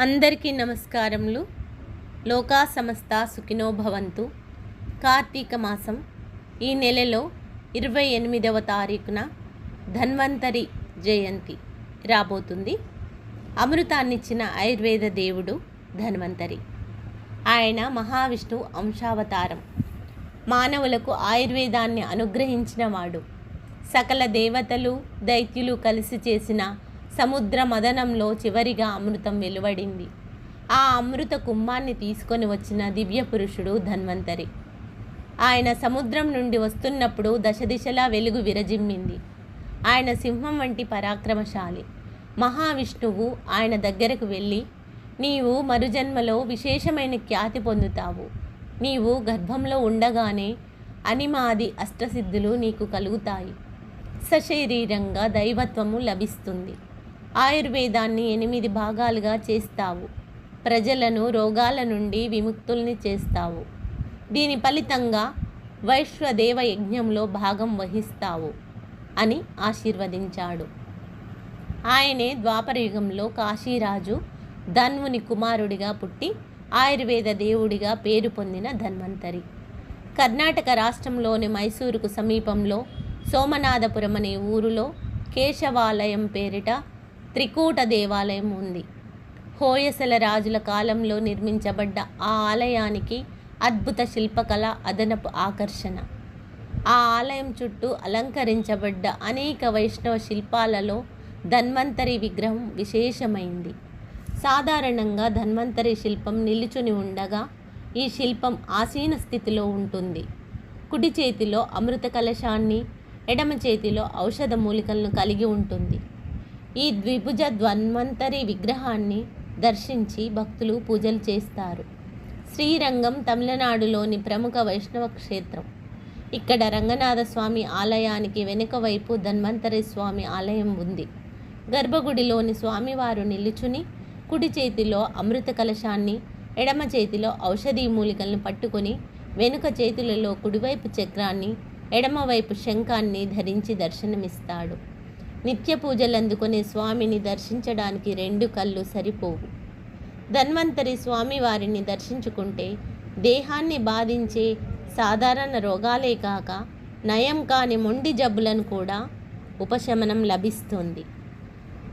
అందరికీ నమస్కారములు. లోకా సమస్త సుఖినో భవంతు కార్తీక మాసం ఈ నెలలో ఇరవై ఎనిమిదవ తారీఖున ధన్వంతరి జయంతి రాబోతుంది. అమృతాన్నిచ్చిన ఆయుర్వేద దేవుడు ధన్వంతరి. ఆయన మహావిష్ణు అంశావతారం మానవులకు ఆయుర్వేదాన్ని అనుగ్రహించిన వాడు. సకల దేవతలు దైత్యులు కలిసి చేసిన సముద్ర మదనంలో చివరిగా అమృతం వెలువడింది. ఆ అమృత కుంభాన్ని తీసుకొని వచ్చిన దివ్య పురుషుడు ధన్వంతరి. ఆయన సముద్రం నుండి వస్తున్నప్పుడు దశ దిశలా వెలుగు విరజిమ్మింది. ఆయన సింహం వంటి పరాక్రమశాలి. మహావిష్ణువు ఆయన దగ్గరకు వెళ్ళి నీవు మరుజన్మలో విశేషమైన ఖ్యాతి పొందుతావు. నీవు గర్భంలో ఉండగానే అనిమాది అష్టసిద్ధులు నీకు కలుగుతాయి. సశరీరంగా దైవత్వము లభిస్తుంది. ఆయుర్వేదాన్ని ఎనిమిది భాగాలుగా చేస్తావు. ప్రజలను రోగాల నుండి విముక్తుల్ని చేస్తావు. దీని ఫలితంగా వైశ్వదేవ యజ్ఞంలో భాగం వహిస్తావు అని ఆశీర్వదించాడు. ఆయనే ద్వాపరయుగంలో కాశీరాజు ధన్వుని కుమారుడిగా పుట్టి ఆయుర్వేద దేవుడిగా పేరు పొందిన ధన్వంతరి. కర్ణాటక రాష్ట్రంలోని మైసూరుకు సమీపంలో సోమనాథపురం అనే ఊరిలో కేశవాలయం పేరిట త్రికూట దేవాలయం ఉంది. హోయసల రాజుల కాలంలో నిర్మించబడ్డ ఆ ఆలయానికి అద్భుత శిల్పకళ అదనపు ఆకర్షణ. ఆ ఆలయం చుట్టూ అలంకరించబడ్డ అనేక వైష్ణవ శిల్పాలలో ధన్వంతరి విగ్రహం విశేషమైంది. సాధారణంగా ధన్వంతరి శిల్పం నిలుచుని ఉండగా ఈ శిల్పం ఆసీన స్థితిలో ఉంటుంది. కుడి చేతిలో అమృత కలశాన్ని ఎడమ చేతిలో ఔషధ మూలికలను కలిగి ఉంటుంది. ఈ ద్విభుజ ధన్వంతరి విగ్రహాన్ని దర్శించి భక్తులు పూజలు చేస్తారు. శ్రీరంగం తమిళనాడులోని ప్రముఖ వైష్ణవ క్షేత్రం. ఇక్కడ రంగనాథ స్వామి ఆలయానికి వెనుక వైపు ధన్వంతరి స్వామి ఆలయం ఉంది. గర్భగుడిలోని స్వామివారు నిలుచుని కుడి చేతిలో అమృత కలశాన్ని ఎడమ చేతిలో ఔషధీ మూలికలను పట్టుకొని వెనుక చేతులలో కుడివైపు చక్రాన్ని ఎడమవైపు శంఖాన్ని ధరించి దర్శనమిస్తాడు. నిత్య పూజలందుకునే స్వామిని దర్శించడానికి రెండు కళ్ళు సరిపోవు. ధన్వంతరి స్వామివారిని దర్శించుకుంటే దేహాన్ని బాధించే సాధారణ రోగాలే కాక నయం కాని మొండి జబ్బులను కూడా ఉపశమనం లభిస్తుంది.